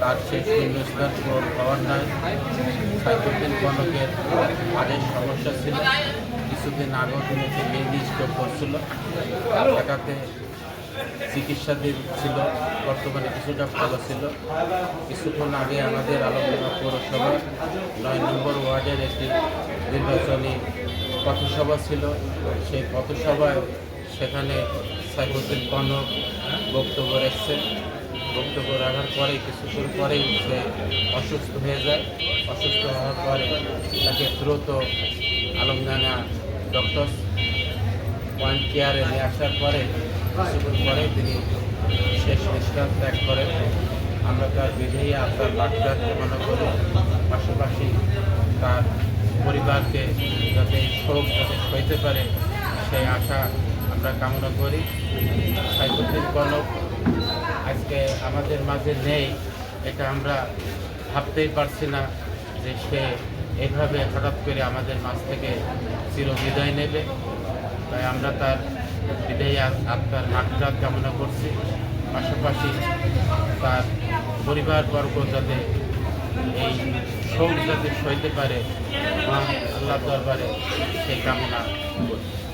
তার শেষ নির্দেশনা পূরণ হওয়ার নয়। সাইফুদ্দিন কনকের হাড়ের সমস্যা ছিল। কিছুদিন আগেও তিনি মেহেদি স্ট্রোক করছিল ঢাকাতে চিকিৎসাধীন ছিল, বর্তমানে কিছুটা ভালো ছিল। কিছুক্ষণ আগে আমাদের আলোচনা পৌরসভার নয় নম্বর ওয়ার্ডের একটি নির্বাচনী পথসভা ছিল। সেই পথসভায় সেখানে সাইফুদ্দিন কনক বক্তব্য রেখেছেন বক্তব্য রাখার পরে, কিছুক্ষণ পরেই সে অসুস্থ হয়ে যায়। অসুস্থ হওয়ার পরে তাকে দ্রুত আলমদানা ডক্টর পয়েন্ট কেয়ারে নিয়ে আসার পরে কিছুক্ষণ পরে তিনি শেষ নিঃশ্বাস ত্যাগ করেন। আমরা তার বিধেয়ী আত্মার বার্তা কামনা করি। পাশাপাশি তার পরিবারকে যাতে শোক যাতে সইতে পারে, সেই আশা আমরা কামনা করি। সাইফুদ্দিন কনক আজকে আমাদের মাঝে নেই, এটা আমরা ভাবতেই পারছি না যে সে এভাবে হঠাৎ করে আমাদের মাঝ থেকে চির বিদায় নেবে। তাই আমরা তার বিদায়ী আত- আত্মার মাত্রাত কামনা করছি। পাশাপাশি তার পরিবারবর্গ যাতে এই শোক যাতে সইতে পারে আল্লাহ দরবারে সেই কামনা করছি।